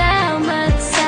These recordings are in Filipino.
down, but.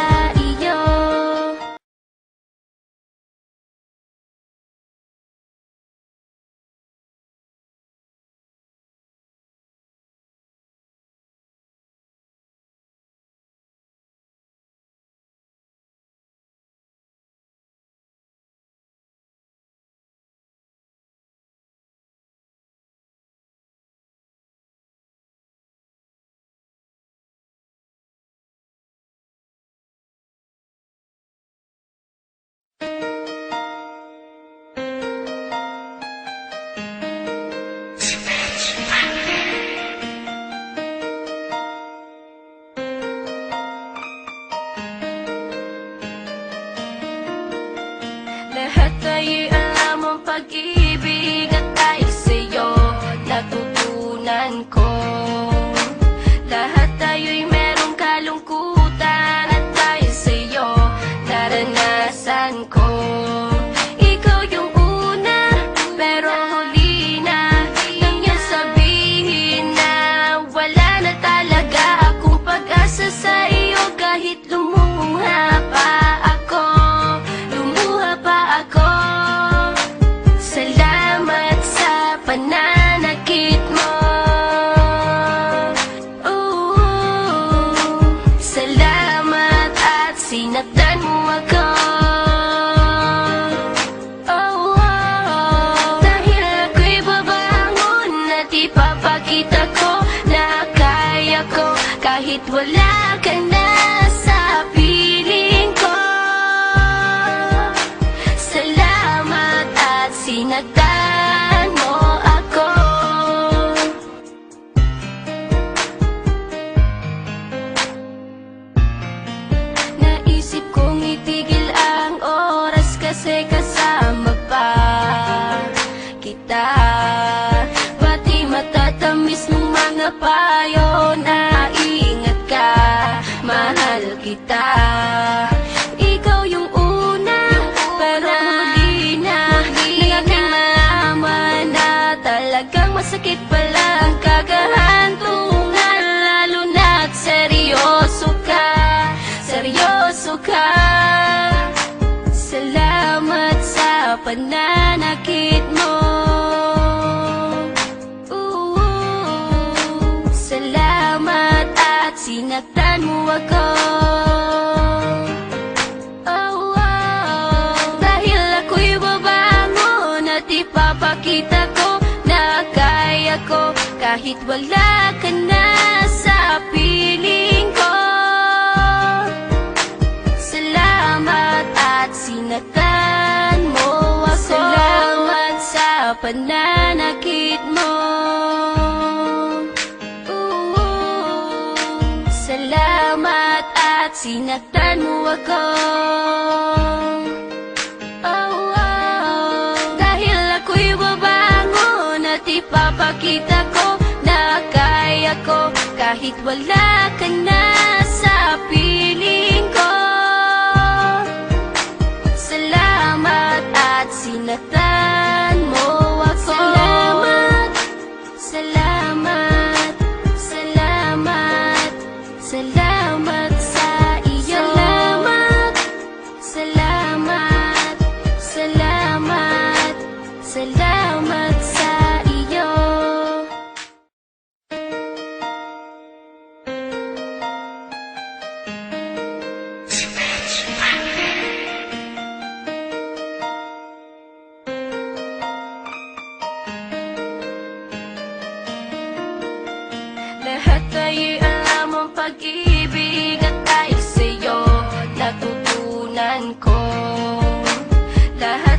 ipapakita ko ako. Oh, oh, Dahil ako'y babangon at ipapakita ko na Kahit wala ka na sa piling ko. Salamat at sinaktan mo ako. Salamat sa pananakit at sinaktan mo ako. Oh, oh, Dahil ako'y babangon at ipapakita ko na kaya ko. Kahit wala ka na the hell?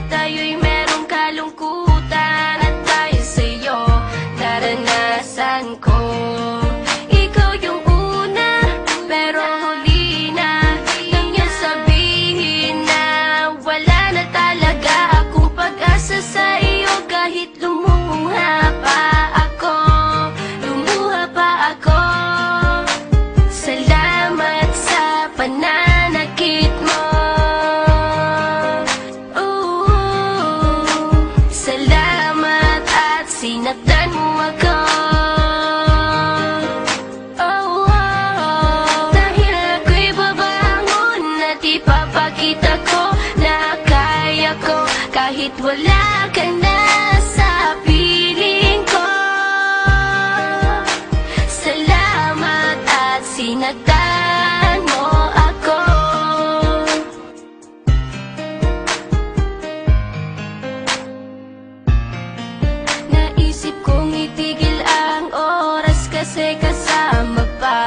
Naisip kong itigil ang oras kasi kasama pa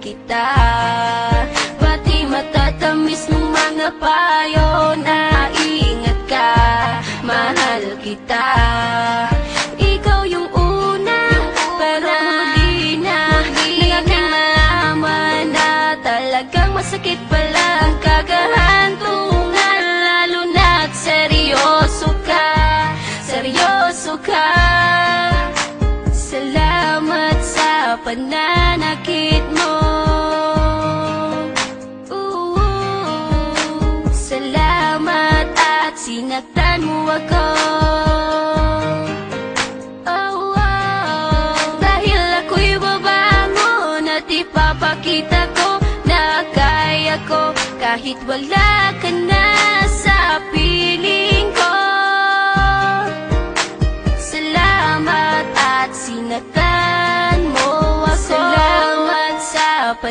kita. Pati matatamis ng mga payo na ingat ka. Mahal kita pananakit mo. Ooh, Salamat at sinaktan mo ako. Oh, oh, Dahil ako'y babangon ko na kaya ko. Kahit wala ka na sa piling ko